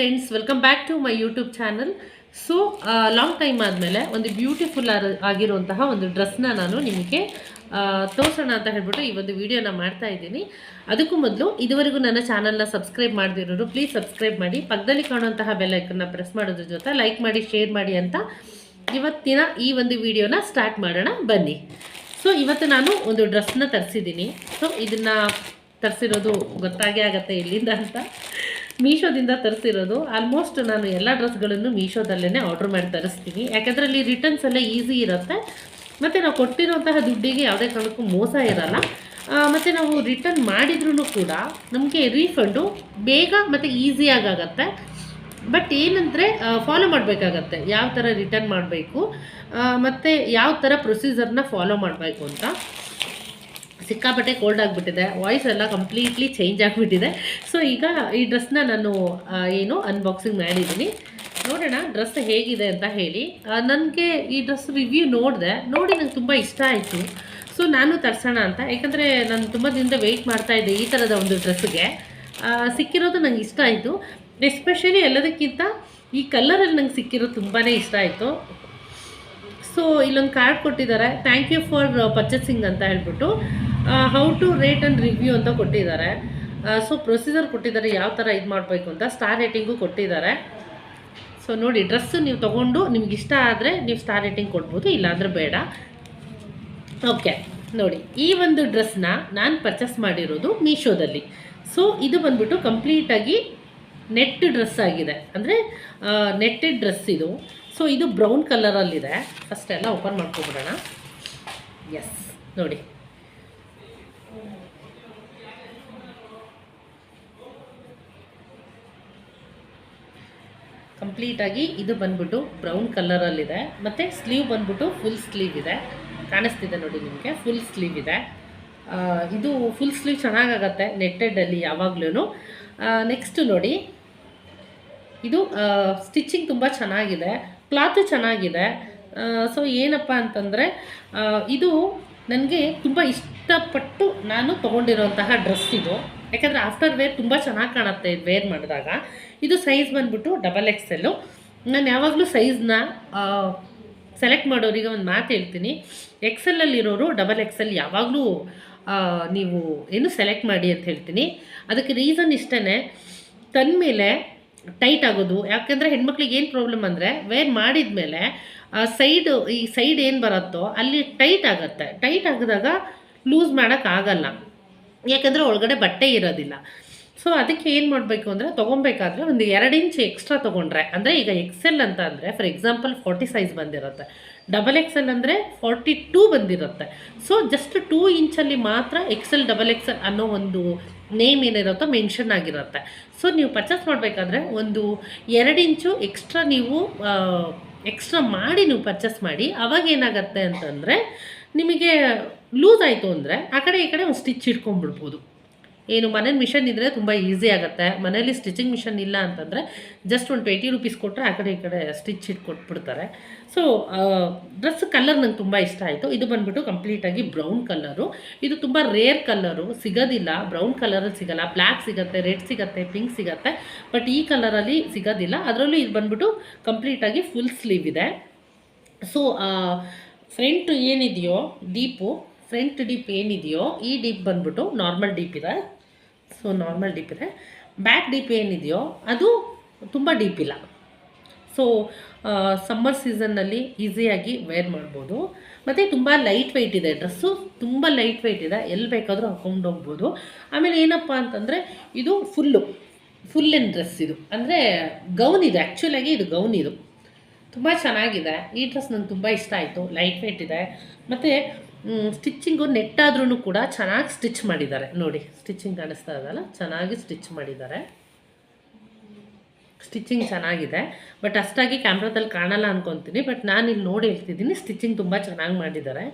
Friends welcome back to my YouTube channel so long time ಆದಮೇಲೆ ಒಂದು beautiful ಆಗಿರುವಂತಹ ಒಂದು ಡ್ರೆಸ್ನ ನಾನು ನಿಮಗೆ ತೋರಿಸೋಣ ಅಂತ ಹೇಳ್ಬಿಟ್ಟು ಈ ಒಂದು ವಿಡಿಯೋನ ಮಾಡ್ತಾ ಇದ್ದೀನಿ. ಅದಕ್ಕೂ ಮೊದಲು ಇದುವರೆಗೂ ನನ್ನ ಚಾನಲ್ನ ಸಬ್ಸ್ಕ್ರೈಬ್ ಮಾಡದಿರೋರು ಪ್ಲೀಸ್ ಸಬ್ಸ್ಕ್ರೈಬ್ ಮಾಡಿ. ಪಕ್ಕದಲ್ಲಿ ಕಾಣುವಂತಹ ಬೆಲ್ಲೈಕನ್ನ ಪ್ರೆಸ್ ಮಾಡೋದ್ರ ಜೊತೆ ಲೈಕ್ ಮಾಡಿ ಶೇರ್ ಮಾಡಿ ಅಂತ ಇವತ್ತಿನ ಈ ಒಂದು ವಿಡಿಯೋನ ಸ್ಟಾರ್ಟ್ ಮಾಡೋಣ. ಬನ್ನಿ. ಸೊ ಇವತ್ತು ನಾನು ಒಂದು ಡ್ರೆಸ್ನ ತರಿಸಿದ್ದೀನಿ. ಸೊ ಇದನ್ನು ತರಿಸಿರೋದು ಗೊತ್ತಾಗೇ ಆಗುತ್ತೆ ಇಲ್ಲಿಂದ ಅಂತ. ಮೀಶೋದಿಂದ ತರಿಸಿರೋದು. ಆಲ್ಮೋಸ್ಟ್ ನಾನು ಎಲ್ಲ ಡ್ರೆಸ್ಗಳನ್ನು ಮೀಶೋದಲ್ಲೇ ಆರ್ಡ್ರ್ ಮಾಡಿ ತರಿಸ್ತೀನಿ. ಯಾಕಂದರೆ ಅಲ್ಲಿ ರಿಟರ್ನ್ಸ್ ಎಲ್ಲ ಈಸಿ ಇರುತ್ತೆ. ಮತ್ತು ನಾವು ಕೊಟ್ಟಿರುವಂತಹ ದುಡ್ಡಿಗೆ ಯಾವುದೇ ಕಾರಣಕ್ಕೂ ಮೋಸ ಇರಲ್ಲ. ಮತ್ತು ನಾವು ರಿಟರ್ನ್ ಮಾಡಿದ್ರೂ ಕೂಡ ನಮಗೆ ರೀಫಂಡು ಬೇಗ ಮತ್ತು ಈಸಿಯಾಗತ್ತೆ ಬಟ್ ಏನಂದರೆ ಫಾಲೋ ಮಾಡಬೇಕಾಗತ್ತೆ. ಯಾವ ಥರ ರಿಟರ್ನ್ ಮಾಡಬೇಕು? ಮತ್ತು ಯಾವ ಥರ ಪ್ರೊಸೀಜರ್ನ ಫಾಲೋ ಮಾಡಬೇಕು ಅಂತ. ಸಿಕ್ಕಾಪಟ್ಟೆ ಕೋಲ್ಡ್ ಆಗಿಬಿಟ್ಟಿದೆ. ವಾಯ್ಸ್ ಎಲ್ಲ ಕಂಪ್ಲೀಟ್ಲಿ ಚೇಂಜ್ ಆಗಿಬಿಟ್ಟಿದೆ. ಸೊ ಈಗ ಈ ಡ್ರೆಸ್ನ ನಾನು ಏನು ಅನ್ಬಾಕ್ಸಿಂಗ್ ಮಾಡಿದ್ದೀನಿ. ನೋಡೋಣ ಡ್ರೆಸ್ ಹೇಗಿದೆ ಅಂತ ಹೇಳಿ. ನನಗೆ ಈ ಡ್ರೆಸ್ ರಿವ್ಯೂ ನೋಡಿದೆ. ನೋಡಿ ನಂಗೆ ತುಂಬ ಇಷ್ಟ ಆಯಿತು. ಸೊ ನಾನು ತರ್ಸೋಣ ಅಂತ. ಯಾಕಂದರೆ ನಾನು ತುಂಬ ದಿನದ ವೆಯ್ಟ್ ಮಾಡ್ತಾ ಇದ್ದೆ ಈ ಥರದ ಒಂದು ಡ್ರೆಸ್ಗೆ ಸಿಕ್ಕಿರೋದು ನಂಗೆ ಇಷ್ಟ ಆಯಿತು. ಎಸ್ಪೆಷಲಿ ಎಲ್ಲದಕ್ಕಿಂತ ಈ ಕಲರಲ್ಲಿ ನಂಗೆ ಸಿಕ್ಕಿರೋದು ತುಂಬಾ ಇಷ್ಟ ಆಯಿತು. ಸೊ ಇಲ್ಲೊಂದು ಕಾರ್ಡ್ ಕೊಟ್ಟಿದ್ದಾರೆ. ಥ್ಯಾಂಕ್ ಯು ಫಾರ್ ಪರ್ಚೇಸಿಂಗ್ ಅಂತ ಹೇಳ್ಬಿಟ್ಟು. How to rate and review ಅಂತ ಕೊಟ್ಟಿದ್ದಾರೆ. ಸೊ ಪ್ರೊಸೀಜರ್ ಕೊಟ್ಟಿದ್ದಾರೆ, ಯಾವ ಥರ ಇದು ಮಾಡಬೇಕು ಅಂತ ಸ್ಟಾರ್ ರೇಟಿಂಗು ಕೊಟ್ಟಿದ್ದಾರೆ. ಸೊ ನೋಡಿ ಡ್ರೆಸ್ಸು ನೀವು ತೊಗೊಂಡು ನಿಮ್ಗೆ ಇಷ್ಟ ಆದರೆ ನೀವು ಸ್ಟಾರ್ ರೇಟಿಂಗ್ ಕೊಡ್ಬೋದು, ಇಲ್ಲಾಂದರೆ ಬೇಡ. ಓಕೆ ನೋಡಿ, ಈ ಒಂದು ಡ್ರೆಸ್ನ ನಾನು ಪರ್ಚೇಸ್ ಮಾಡಿರೋದು ಮೀಶೋದಲ್ಲಿ. ಸೊ ಇದು ಬಂದ್ಬಿಟ್ಟು ಕಂಪ್ಲೀಟಾಗಿ ನೆಟ್ ಡ್ರೆಸ್ ಆಗಿದೆ. ಅಂದರೆ ನೆಟ್ಟೆಡ್ ಡ್ರೆಸ್ ಇದು. ಸೊ ಇದು ಬ್ರೌನ್ ಕಲರಲ್ಲಿದೆ ಫಸ್ಟ್ ಎಲ್ಲ ಓಪನ್ ಮಾಡ್ಕೊಬಿಡೋಣ ಎಸ್ ನೋಡಿ. ಕಂಪ್ಲೀಟಾಗಿ ಇದು ಬಂದ್ಬಿಟ್ಟು ಬ್ರೌನ್ ಕಲರಲ್ಲಿದೆ. ಮತ್ತು ಸ್ಲೀವ್ ಬಂದ್ಬಿಟ್ಟು ಫುಲ್ ಸ್ಲೀವ್ ಇದೆ. ಕಾಣಿಸ್ತಿದೆ ನೋಡಿ ನಿಮಗೆ, ಫುಲ್ ಸ್ಲೀವ್ ಇದೆ. ಇದು ಫುಲ್ ಸ್ಲೀವ್ ಚೆನ್ನಾಗಾಗತ್ತೆ ನೆಟ್ಟೆಡಲ್ಲಿ ಯಾವಾಗಲೂ ನೆಕ್ಸ್ಟು ನೋಡಿ, ಇದು ಸ್ಟಿಚಿಂಗ್ ತುಂಬ ಚೆನ್ನಾಗಿದೆ, ಕ್ಲಾತು ಚೆನ್ನಾಗಿದೆ. ಸೊ ಏನಪ್ಪ ಅಂತಂದರೆ ಇದು ನನಗೆ ತುಂಬ ಇಷ್ಟಪಟ್ಟು ನಾನು ತೊಗೊಂಡಿರೋಂತಹ ಡ್ರೆಸ್ ಇದು. ಯಾಕಂದರೆ ಆಫ್ಟರ್ ವೇರ್ ತುಂಬ ಚೆನ್ನಾಗಿ ಕಾಣುತ್ತೆ ಇದು ವೇರ್ ಮಾಡಿದಾಗ. ಇದು ಸೈಜ್ ಬಂದುಬಿಟ್ಟು ಡಬಲ್ ಎಕ್ಸೆಲ್ಲು ನಾನು ಯಾವಾಗಲೂ ಸೈಜ್ನ ಸೆಲೆಕ್ಟ್ ಮಾಡೋರಿಗೆ ಒಂದು ಮಾತು ಹೇಳ್ತೀನಿ. ಎಕ್ಸೆಲ್ಲಲ್ಲಿರೋರು ಡಬಲ್ ಎಕ್ಸೆಲ್ ಯಾವಾಗಲೂ ನೀವು ಏನು ಸೆಲೆಕ್ಟ್ ಮಾಡಿ ಅಂತ ಹೇಳ್ತೀನಿ. ಅದಕ್ಕೆ ರೀಸನ್ ಇಷ್ಟೇ ತಂದಮೇಲೆ ಟೈಟ್ ಆಗೋದು. ಯಾಕೆಂದರೆ ಹೆಣ್ಮಕ್ಳಿಗೆ ಏನು ಪ್ರಾಬ್ಲಮ್ ಅಂದರೆ ವೇರ್ ಮಾಡಿದ ಮೇಲೆ ಸೈಡ್ ಈ ಸೈಡ್ ಏನು ಬರುತ್ತೋ ಅಲ್ಲಿ ಟೈಟ್ ಆಗುತ್ತೆ. ಟೈಟ್ ಆಗಿದಾಗ ಲೂಸ್ ಮಾಡೋಕ್ಕಾಗಲ್ಲ ಯಾಕಂದರೆ ಒಳಗಡೆ ಬಟ್ಟೆ ಇರೋದಿಲ್ಲ. ಸೊ ಅದಕ್ಕೆ ಏನು ಮಾಡಬೇಕು ಅಂದರೆ ತೊಗೊಬೇಕಾದ್ರೆ ಒಂದು ಎರಡು ಇಂಚ್ ಎಕ್ಸ್ಟ್ರಾ ತೊಗೊಂಡ್ರೆ, ಅಂದರೆ ಈಗ ಎಕ್ಸೆಲ್ ಅಂತ ಅಂದರೆ ಫಾರ್ ಎಕ್ಸಾಂಪಲ್ ಫಾರ್ಟಿ ಸೈಜ್ ಬಂದಿರುತ್ತೆ. ಡಬಲ್ ಎಕ್ಸೆಲ್ ಅಂದರೆ ಫಾರ್ಟಿ ಟೂ ಬಂದಿರುತ್ತೆ ಸೊ ಜಸ್ಟ್ ಟೂ ಇಂಚಲ್ಲಿ ಮಾತ್ರ ಎಕ್ಸೆಲ್ ಡಬಲ್ ಎಕ್ಸೆಲ್ ಅನ್ನೋ ಒಂದು ನೇಮ್ ಏನಿರುತ್ತೋ ಮೆನ್ಷನ್ ಆಗಿರುತ್ತೆ. ಸೊ ನೀವು ಪರ್ಚೇಸ್ ಮಾಡಬೇಕಾದ್ರೆ ಒಂದು ಎರಡು ಇಂಚು ಎಕ್ಸ್ಟ್ರಾ ನೀವು ಎಕ್ಸ್ಟ್ರಾ ಮಾಡಿ ನೀವು ಪರ್ಚೇಸ್ ಮಾಡಿ. ಅವಾಗ ಏನಾಗುತ್ತೆ ಅಂತಂದರೆ ನಿಮಗೆ ಲೂಸ್ ಆಯಿತು ಅಂದರೆ ಆ ಕಡೆ ಈ ಕಡೆ ಒಂದು ಸ್ಟಿಚ್ ಇಟ್ಕೊಂಡ್ಬಿಡ್ಬೋದು. ಏನು, ಮನೇಲಿ ಮಿಷನ್ ಇದ್ದರೆ ತುಂಬ ಈಸಿ ಆಗುತ್ತೆ. ಮನೇಲಿ ಸ್ಟಿಚಿಂಗ್ ಮಿಷನ್ ಇಲ್ಲ ಅಂತಂದರೆ ಜಸ್ಟ್ ಒಂದು ಟ್ವೆಂಟಿ ರುಪೀಸ್ ಕೊಟ್ಟರೆ ಆ ಕಡೆ ಈ ಕಡೆ ಸ್ಟಿಚ್ ಇಟ್ಕೊಟ್ಬಿಡ್ತಾರೆ. ಸೊ ಡ್ರೆಸ್ ಕಲ್ಲರ್ ನಂಗೆ ತುಂಬ ಇಷ್ಟ ಆಯಿತು. ಇದು ಬಂದುಬಿಟ್ಟು ಕಂಪ್ಲೀಟಾಗಿ ಬ್ರೌನ್ ಕಲ್ಲರು ಇದು ತುಂಬ ರೇರ್ ಕಲ್ಲರು ಸಿಗೋದಿಲ್ಲ. ಬ್ರೌನ್ ಕಲರಲ್ಲಿ ಸಿಗಲ್ಲ. ಬ್ಲ್ಯಾಕ್ ಸಿಗುತ್ತೆ ರೆಡ್ ಸಿಗುತ್ತೆ ಪಿಂಕ್ ಸಿಗುತ್ತೆ. ಬಟ್ ಈ ಕಲರಲ್ಲಿ ಸಿಗೋದಿಲ್ಲ. ಅದರಲ್ಲೂ ಇದು ಬಂದುಬಿಟ್ಟು ಕಂಪ್ಲೀಟಾಗಿ ಫುಲ್ ಸ್ಲೀವ್ ಇದೆ. ಸೊ ಫ್ರಂಟ್ ಏನಿದೆಯೋ ಡೀಪು ಫ್ರಂಟ್ ಡೀಪ್ ಏನಿದೆಯೋ ಈ ಡೀಪ್ ಬಂದ್ಬಿಟ್ಟು ನಾರ್ಮಲ್ ಡೀಪ್ ಇದೆ. ಸೊ ನಾರ್ಮಲ್ ಡೀಪ್ ಇದೆ. ಬ್ಯಾಕ್ ಡೀಪ್ ಏನಿದೆಯೋ ಅದು ತುಂಬ ಡೀಪ್ ಇಲ್ಲ. ಸೊ ಸಮ್ಮರ್ ಸೀಸನ್ನಲ್ಲಿ ಈಸಿಯಾಗಿ ವೇರ್ ಮಾಡ್ಬೋದು. ಮತ್ತು ತುಂಬ ಲೈಟ್ ವೆಯ್ಟ್ ಇದೆ. ಡ್ರೆಸ್ಸು ತುಂಬ ಲೈಟ್ ವೆಯ್ಟ್ ಇದೆ. ಎಲ್ಲಿ ಬೇಕಾದರೂ ಹಾಕೊಂಡು ಹೋಗ್ಬೋದು. ಆಮೇಲೆ ಏನಪ್ಪ ಅಂತಂದರೆ ಇದು ಫುಲ್ಲು ಫುಲ್ ಎನ್ ಡ್ರೆಸ್ ಇದು. ಅಂದರೆ ಗೌನ್ ಇದು. ಆ್ಯಕ್ಚುಲಾಗಿ ಇದು ಗೌನ್ ಇದು. ತುಂಬ ಚೆನ್ನಾಗಿದೆ. ಈ ಡ್ರೆಸ್ ನಂಗೆ ತುಂಬ ಇಷ್ಟ ಆಯಿತು. ಲೈಟ್ ವೆಯ್ಟ್ ಇದೆ. ಮತ್ತು ಸ್ಟಿಚ್ಚಿಂಗು ನೆಟ್ಟಾದ್ರೂ ಕೂಡ ಚೆನ್ನಾಗಿ ಸ್ಟಿಚ್ ಮಾಡಿದ್ದಾರೆ. ನೋಡಿ ಸ್ಟಿಚಿಂಗ್ ಕಾಣಿಸ್ತಾ ಇದಲ್ಲ ಚೆನ್ನಾಗಿ ಸ್ಟಿಚ್ ಮಾಡಿದ್ದಾರೆ. ಸ್ಟಿಚಿಂಗ್ ಚೆನ್ನಾಗಿದೆ. ಬಟ್ ಅಷ್ಟಾಗಿ ಕ್ಯಾಮ್ರಾದಲ್ಲಿ ಕಾಣಲ್ಲ ಅನ್ಕೊತೀನಿ. ಬಟ್ ನಾನು ಇಲ್ಲಿ ನೋಡಿ ಹೇಳ್ತಿದ್ದೀನಿ ಸ್ಟಿಚಿಂಗ್ ತುಂಬ ಚೆನ್ನಾಗಿ ಮಾಡಿದ್ದಾರೆ.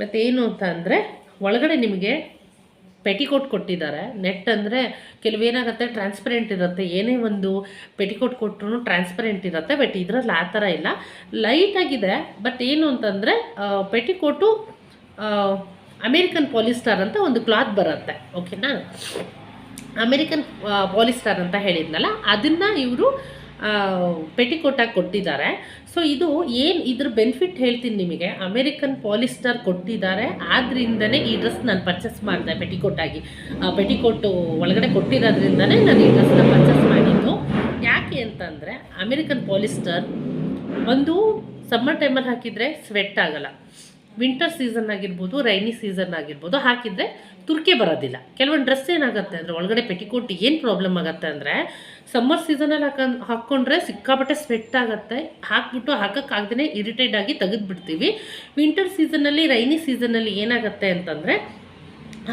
ಮತ್ತೇನು ಅಂತ ಅಂದರೆ, ಒಳಗಡೆ ನಿಮಗೆ ಪೆಟಿಕೋಟ್ ಕೊಟ್ಟಿದ್ದಾರೆ. ನೆಟ್ ಅಂದರೆ ಕೆಲವೇನಾಗುತ್ತೆ? ಟ್ರಾನ್ಸ್ಪರೆಂಟ್ ಇರುತ್ತೆ. ಏನೇ ಒಂದು ಪೆಟಿಕೋಟ್ ಕೊಟ್ಟರು ಟ್ರಾನ್ಸ್ಪರೆಂಟ್ ಇರುತ್ತೆ ಬಟ್ ಇದರಲ್ಲಿ ಆ ಥರ ಇಲ್ಲ. ಲೈಟಾಗಿದೆ ಬಟ್ ಏನು ಅಂತಂದರೆ ಪೆಟಿಕೋಟು ಅಮೇರಿಕನ್ ಪಾಲಿಸ್ಟಾರ್ ಅಂತ ಒಂದು ಕ್ಲಾತ್ ಬರುತ್ತೆ. ಓಕೆನಾ ಅಮೇರಿಕನ್ ಪಾಲಿಸ್ಟಾರ್ ಅಂತ ಹೇಳಿದ್ನಲ್ಲ, ಅದನ್ನು ಇವರು ಪೆಟಿಕೋಟಾಗಿ ಕೊಟ್ಟಿದ್ದಾರೆ. ಸೊ ಇದು ಏನು ಇದ್ರ ಬೆನಿಫಿಟ್ ಹೇಳ್ತೀನಿ ನಿಮಗೆ? ಅಮೇರಿಕನ್ ಪಾಲಿಸ್ಟರ್ ಕೊಟ್ಟಿದ್ದಾರೆ. ಆದ್ರಿಂದನೇ ಈ ಡ್ರೆಸ್ ನಾನು ಪರ್ಚೇಸ್ ಮಾಡಿದೆ ಪೆಟಿಕೋಟಾಗಿ ಪೆಟಿಕೋಟು ಒಳಗಡೆ ಕೊಟ್ಟಿರೋದ್ರಿಂದನೇ ನಾನು ಈ ಡ್ರೆಸ್ನ ಪರ್ಚೇಸ್ ಮಾಡಿದ್ದು. ಯಾಕೆ ಅಂತಂದರೆ ಅಮೇರಿಕನ್ ಪಾಲಿಸ್ಟರ್ ಒಂದು ಸಮ್ಮರ್ ಟೈಮಲ್ಲಿ ಹಾಕಿದರೆ ಸ್ವೆಟ್ ಆಗಲ್ಲ. ವಿಂಟರ್ ಸೀಸನ್ ಆಗಿರ್ಬೋದು ರೈನಿ ಸೀಸನ್ ಆಗಿರ್ಬೋದು, ಹಾಕಿದರೆ ತುರ್ಕೆ ಬರೋದಿಲ್ಲ. ಕೆಲವೊಂದು ಡ್ರೆಸ್ ಏನಾಗುತ್ತೆ ಅಂದರೆ, ಒಳಗಡೆ ಪೆಟಿಕೋಟ್ ಏನು ಪ್ರಾಬ್ಲಮ್ ಆಗುತ್ತೆ ಅಂದರೆ ಸಮ್ಮರ್ ಸೀಸನಲ್ಲಿ ಹಾಕೊಂಡು ಹಾಕ್ಕೊಂಡ್ರೆ ಸಿಕ್ಕಾಪಟ್ಟೆ ಸ್ವೆಟ್ ಆಗುತ್ತೆ. ಹಾಕ್ಬಿಟ್ಟು ಹಾಕೋಕ್ಕಾಗ್ದೇ ಇರಿಟೇಟ್ ಆಗಿ ತೆಗೆದುಬಿಡ್ತೀವಿ. ವಿಂಟರ್ ಸೀಸನಲ್ಲಿ ರೈನಿ ಸೀಸನಲ್ಲಿ ಏನಾಗುತ್ತೆ ಅಂತಂದರೆ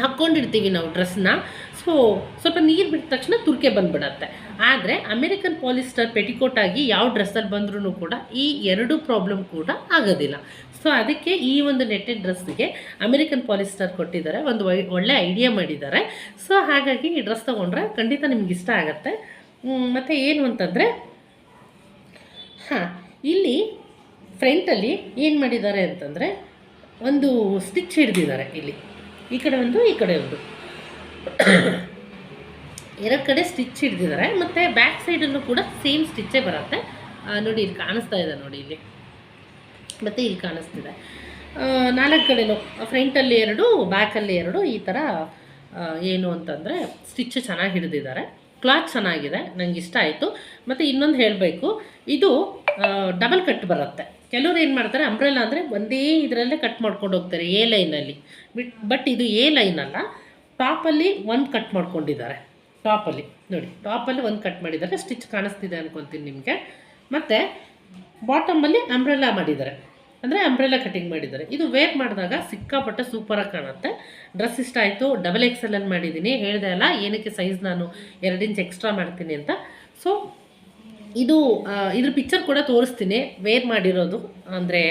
ಹಾಕ್ಕೊಂಡಿರ್ತೀವಿ ನಾವು ಡ್ರೆಸ್ನ ಸೊ, ಸ್ವಲ್ಪ ನೀರು ಬಿಟ್ಟ ತಕ್ಷಣ ತುರ್ಕೆ ಬಂದುಬಿಡತ್ತೆ. ಆದರೆ ಅಮೇರಿಕನ್ ಪಾಲಿಸ್ಟರ್ ಪೆಟಿಕೋಟ್ ಆಗಿ ಯಾವ ಡ್ರೆಸ್ಸಲ್ಲಿ ಬಂದ್ರೂ ಕೂಡ ಈ ಎರಡು ಪ್ರಾಬ್ಲಮ್ ಕೂಡ ಆಗೋದಿಲ್ಲ. ಸೊ, ಅದಕ್ಕೆ ಈ ಒಂದು ನೆಟ್ಟೆಡ್ ಡ್ರೆಸ್ಗೆ ಅಮೇರಿಕನ್ ಪಾಲಿಸ್ಟರ್ ಕೊಟ್ಟಿದ್ದಾರೆ, ಒಂದು ಒಳ್ಳೆ ಐಡಿಯಾ ಮಾಡಿದ್ದಾರೆ. ಸೊ, ಹಾಗಾಗಿ ಈ ಡ್ರೆಸ್ ತೊಗೊಂಡ್ರೆ ಖಂಡಿತ ನಿಮ್ಗೆ ಇಷ್ಟ ಆಗುತ್ತೆ. ಮತ್ತು ಏನು ಅಂತಂದರೆ, ಹಾಂ, ಇಲ್ಲಿ ಫ್ರಂಟಲ್ಲಿ ಏನು ಮಾಡಿದ್ದಾರೆ ಅಂತಂದರೆ, ಒಂದು ಸ್ಟಿಚ್ ಹಿಡ್ದಿದ್ದಾರೆ ಇಲ್ಲಿ. ಈ ಕಡೆ ಒಂದು, ಈ ಕಡೆ ಒಂದು. ಎರಡು ಕಡೆ ಸ್ಟಿಚ್ ಹಿಡ್ದಿದ್ದಾರೆ ಮತ್ತು ಬ್ಯಾಕ್ ಸೈಡಲ್ಲೂ ಕೂಡ ಸೇಮ್ ಸ್ಟಿಚ್ಚೇ ಬರುತ್ತೆ. ನೋಡಿ ಇಲ್ಲಿ ಕಾಣಿಸ್ತಾ ಇದೆ ನೋಡಿ ಇಲ್ಲಿ. ಮತ್ತು ಇಲ್ಲಿ ಕಾಣಿಸ್ತಿದೆ. ನಾಲ್ಕು ಕಡೆಯೂ ಫ್ರಂಟಲ್ಲಿ ಎರಡು ಬ್ಯಾಕಲ್ಲಿ ಎರಡು, ಈ ಥರ ಏನು ಅಂತಂದರೆ ಸ್ಟಿಚ್ ಚೆನ್ನಾಗಿ ಹಿಡಿದಿದ್ದಾರೆ. ಕ್ಲಾತ್ ಚೆನ್ನಾಗಿದೆ ನನಗೆ ಇಷ್ಟ ಆಯಿತು. ಮತ್ತು ಇನ್ನೊಂದು ಹೇಳಬೇಕು, ಇದು ಡಬಲ್ ಕಟ್ ಬರುತ್ತೆ. ಕೆಲವ್ರು ಏನು ಮಾಡ್ತಾರೆ ಅಂಬ್ರೆಲ್ಲ ಅಂದರೆ ಒಂದೇ ಇದರಲ್ಲೇ ಕಟ್ ಮಾಡ್ಕೊಂಡು ಹೋಗ್ತಾರೆ, ಎ ಲೈನಲ್ಲಿ. ಬಿಟ್ ಬಟ್ ಇದು ಎ ಲೈನ್ ಅಲ್ಲ ಟಾಪಲ್ಲಿ ಒಂದು ಕಟ್ ಮಾಡ್ಕೊಂಡಿದ್ದಾರೆ. ಟಾಪಲ್ಲಿ, ನೋಡಿ, ಟಾಪಲ್ಲಿ ಒಂದು ಕಟ್ ಮಾಡಿದ್ದಾರೆ, ಸ್ಟಿಚ್ ಕಾಣಿಸ್ತಿದೆ ಅನ್ಕೊತೀನಿ ನಿಮಗೆ. ಮತ್ತು ಬಾಟಮಲ್ಲಿ ಅಂಬ್ರೆಲ್ಲ ಮಾಡಿದ್ದಾರೆ. ಅಂದರೆ ಅಂಬ್ರೆಲ್ಲ ಕಟಿಂಗ್ ಮಾಡಿದ್ದಾರೆ. ಇದು ವೇರ್ ಮಾಡಿದಾಗ ಸಿಕ್ಕಾಪಟ್ಟೆ ಸೂಪರಾಗಿ ಕಾಣುತ್ತೆ. ಡ್ರೆಸ್ ಇಷ್ಟ ಆಯಿತು ಡಬಲ್ ಎಕ್ಸ್ ಎಕ್ಸೆಲಲ್ಲಿ ಮಾಡಿದ್ದೀನಿ. ಹೇಳಿದೆ ಅಲ್ಲ, ಏನಕ್ಕೆ ಸೈಜ್ ನಾನು ಎರಡು ಇಂಚ್ ಎಕ್ಸ್ಟ್ರಾ ಮಾಡ್ತೀನಿ ಅಂತ. ಸೊ ಇದು ಇದ್ರ ಪಿಕ್ಚರ್ ಕೂಡ ತೋರಿಸ್ತೀನಿ. ವೇರ್ ಮಾಡಿರೋದು, ಅಂದರೆ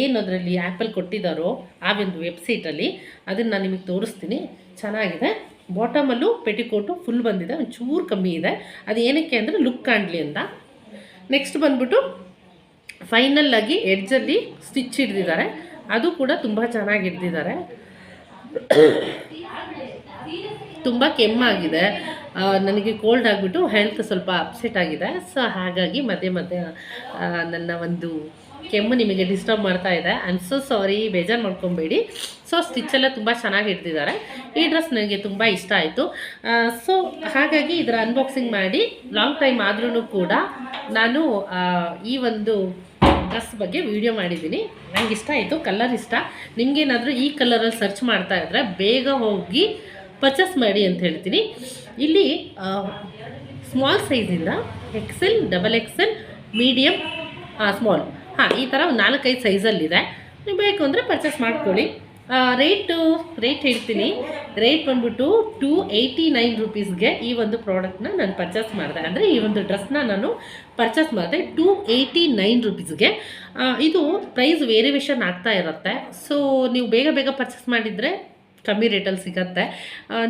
ಏನು ಅದರಲ್ಲಿ ಆ್ಯಪಲ್ ಕೊಟ್ಟಿದ್ದಾರೋ ಆ ಒಂದು ವೆಬ್ಸೈಟಲ್ಲಿ ಅದನ್ನು ನಾನು ನಿಮಗೆ ತೋರಿಸ್ತೀನಿ. ಚೆನ್ನಾಗಿದೆ. ಬಾಟಮಲ್ಲೂ ಪೆಟಿಕೋಟು ಫುಲ್ ಬಂದಿದೆ, ಒಂಚೂರು ಕಮ್ಮಿ ಇದೆ. ಅದು ಏನಕ್ಕೆ ಅಂದರೆ ಲುಕ್ ಕಾಣಲಿ ಅಂತ. ನೆಕ್ಸ್ಟ್ ಬಂದ್ಬಿಟ್ಟು ಫೈನಲ್ ಆಗಿ ಎಡ್ಜಲ್ಲಿ ಸ್ಟಿಚ್ ಹಿಡ್ದಿದ್ದಾರೆ. ಅದು ಕೂಡ ತುಂಬ ಚೆನ್ನಾಗಿ ಹಿಡ್ದಿದ್ದಾರೆ. ತುಂಬ ಕೆಮ್ಮಾಗಿದೆ ನನಗೆ ಕೋಲ್ಡ್ ಆಗಿಬಿಟ್ಟು ಹೆಲ್ತ್ ಸ್ವಲ್ಪ ಅಪ್ಸೆಟ್ ಆಗಿದೆ. ಸೊ ಹಾಗಾಗಿ ಮಧ್ಯೆ ಮಧ್ಯೆ ನನ್ನ ಒಂದು ಕೆಮ್ಮು ನಿಮಗೆ ಡಿಸ್ಟರ್ಬ್ ಮಾಡ್ತಾ ಇದೆ. ಐ ಆಮ್ ಸೊ ಸಾರಿ ಬೇಜಾರು ಮಾಡ್ಕೊಬೇಡಿ. ಸೊ ಸ್ಟಿಚ್ಚೆಲ್ಲ ತುಂಬ ಚೆನ್ನಾಗಿ ಇಡ್ತಿದ್ದಾರೆ ಈ ಡ್ರೆಸ್ ನನಗೆ ತುಂಬ ಇಷ್ಟ ಆಯಿತು. ಸೊ ಹಾಗಾಗಿ ಇದರ ಅನ್ಬಾಕ್ಸಿಂಗ್ ಮಾಡಿ ಲಾಂಗ್ ಟೈಮ್ ಆದ್ರೂ ಕೂಡ ನಾನು ಈ ಒಂದು ಡ್ರೆಸ್ ಬಗ್ಗೆ ವಿಡಿಯೋ ಮಾಡಿದ್ದೀನಿ. ನಂಗೆ ಇಷ್ಟ ಆಯಿತು ಕಲರ್ ಇಷ್ಟ. ನಿಮಗೇನಾದರೂ ಈ ಕಲರಲ್ಲಿ ಸರ್ಚ್ ಮಾಡ್ತಾ ಇದ್ದರೆ ಬೇಗ ಹೋಗಿ ಪರ್ಚೇಸ್ ಮಾಡಿ ಅಂತ ಹೇಳ್ತೀನಿ. ಇಲ್ಲಿ small ಸೈಜಿಂದ XL double XL medium small ಹಾಂ, ಈ ಥರ ನಾಲ್ಕೈದು ಸೈಜಲ್ಲಿದೆ ನೀವು ಬೇಕು ಅಂದರೆ ಪರ್ಚೇಸ್ ಮಾಡ್ಕೊಳ್ಳಿ. ರೇಟು ರೇಟ್ ಹೇಳ್ತೀನಿ. ರೇಟ್ ಬಂದ್ಬಿಟ್ಟು ಟೂ ಏಯ್ಟಿ ನೈನ್ ರುಪೀಸ್ಗೆ ಈ ಒಂದು ಪ್ರಾಡಕ್ಟ್ನ ನಾನು ಪರ್ಚೇಸ್ ಮಾಡಿದೆ. ಅಂದರೆ ಈ ಒಂದು ಡ್ರೆಸ್ನ ನಾನು ಪರ್ಚೇಸ್ ಮಾಡಿದೆ ಟೂ ಏಯ್ಟಿ ನೈನ್ ರುಪೀಸ್ಗೆ ಇದು ಪ್ರೈಸ್ ವೇರಿಯೇಷನ್ ಆಗ್ತಾ ಇರುತ್ತೆ. ಸೊ ನೀವು ಬೇಗ ಬೇಗ ಪರ್ಚೇಸ್ ಮಾಡಿದರೆ ಕಮ್ಮಿ ರೇಟಲ್ಲಿ ಸಿಗತ್ತೆ.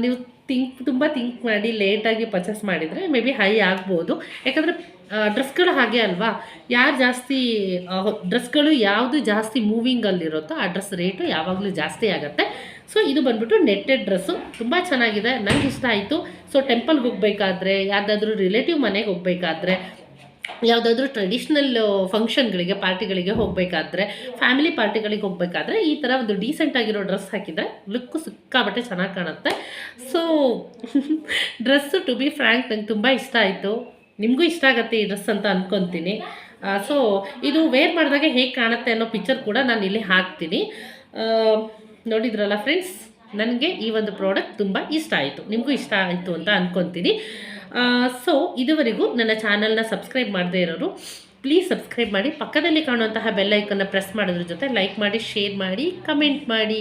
ನೀವು ಥಿಂಕ್ ತುಂಬ ಥಿಂಕ್ ಮಾಡಿ ಲೇಟಾಗಿ ಪರ್ಚೇಸ್ ಮಾಡಿದರೆ ಮೇ ಬಿ ಹೈ ಆಗ್ಬೋದು. ಯಾಕಂದರೆ ಡ್ರೆಸ್ಗಳು ಹಾಗೆ ಅಲ್ವಾ? ಯಾರು ಜಾಸ್ತಿ ಡ್ರೆಸ್ಗಳು ಯಾವುದು ಜಾಸ್ತಿ ಮೂವಿಂಗಲ್ಲಿರುತ್ತೋ ಆ ಡ್ರೆಸ್ ರೇಟು ಯಾವಾಗಲೂ ಜಾಸ್ತಿ ಆಗುತ್ತೆ. ಸೊ ಇದು ಬಂದ್ಬಿಟ್ಟು ನೆಟ್ಟೆಡ್ ಡ್ರೆಸ್ಸು ತುಂಬ ಚೆನ್ನಾಗಿದೆ. ನನಗೆ ಇಷ್ಟ ಆಯಿತು. ಸೊ ಟೆಂಪಲ್ಗೆ ಹೋಗಬೇಕಾದ್ರೆ ಯಾವುದಾದ್ರೂ ರಿಲೇಟಿವ್ ಮನೆಗೆ ಹೋಗಬೇಕಾದ್ರೆ ಯಾವುದಾದ್ರೂ ಟ್ರೆಡಿಷ್ನಲ್ ಫಂಕ್ಷನ್ಗಳಿಗೆ ಪಾರ್ಟಿಗಳಿಗೆ ಹೋಗಬೇಕಾದ್ರೆ ಫ್ಯಾಮಿಲಿ ಪಾರ್ಟಿಗಳಿಗೆ ಹೋಗಬೇಕಾದ್ರೆ ಈ ಥರ ಒಂದು ಡೀಸೆಂಟ್ ಆಗಿರೋ ಡ್ರೆಸ್ ಹಾಕಿದರೆ ಲುಕ್ಕು ಸಿಕ್ಕಾಬಟ್ಟೆ ಚೆನ್ನಾಗಿ ಕಾಣುತ್ತೆ. So dress to be frank ನಂಗೆ ತುಂಬ ಇಷ್ಟ ಆಯಿತು. ನಿಮಗೂ ಇಷ್ಟ ಆಗುತ್ತೆ ಈ ಡ್ರೆಸ್ ಅಂತ ಅಂದ್ಕೊತೀನಿ ಸೊ ಇದು ವೇರ್ ಮಾಡಿದಾಗ ಹೇಗೆ ಕಾಣುತ್ತೆ ಅನ್ನೋ ಪಿಕ್ಚರ್ ಕೂಡ ನಾನು ಇಲ್ಲಿ ಹಾಕ್ತೀನಿ. ನೋಡಿದ್ರಲ್ಲ ಫ್ರೆಂಡ್ಸ್ ನನಗೆ ಈ ಒಂದು ಪ್ರಾಡಕ್ಟ್ ತುಂಬ ಇಷ್ಟ ಆಯಿತು. ನಿಮಗೂ ಇಷ್ಟ ಆಯಿತು ಅಂತ ಅಂದ್ಕೊತೀನಿ ಸೊ ಇದುವರೆಗೂ ನನ್ನ ಚಾನಲ್ನ ಸಬ್ಸ್ಕ್ರೈಬ್ ಮಾಡದೇ ಇರೋರು ಪ್ಲೀಸ್ ಸಬ್ಸ್ಕ್ರೈಬ್ ಮಾಡಿ, ಪಕ್ಕದಲ್ಲಿ ಕಾಣುವಂತಹ ಬೆಲ್ ಐಕನ್ನ ಪ್ರೆಸ್ ಮಾಡೋದ್ರ ಜೊತೆ ಲೈಕ್ ಮಾಡಿ ಶೇರ್ ಮಾಡಿ ಕಮೆಂಟ್ ಮಾಡಿ.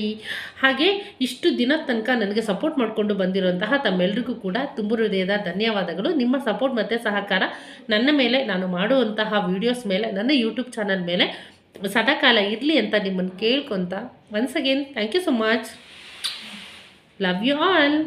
ಹಾಗೆ ಇಷ್ಟು ದಿನದ ತನಕ ನನಗೆ ಸಪೋರ್ಟ್ ಮಾಡಿಕೊಂಡು ಬಂದಿರುವಂತಹ ತಮ್ಮೆಲ್ಲರಿಗೂ ಕೂಡ ತುಂಬ ಹೃದಯದ ಧನ್ಯವಾದಗಳು. ನಿಮ್ಮ ಸಪೋರ್ಟ್ ಮತ್ತು ಸಹಕಾರ ನನ್ನ ಮೇಲೆ, ನಾನು ಮಾಡುವಂತಹ ವೀಡಿಯೋಸ್ ಮೇಲೆ, ನನ್ನ ಯೂಟ್ಯೂಬ್ ಚಾನಲ್ ಮೇಲೆ ಸದಾಕಾಲ ಇರಲಿ ಅಂತ ನಿಮ್ಮನ್ನು ಕೇಳ್ಕೊತ once again thank you so much love you all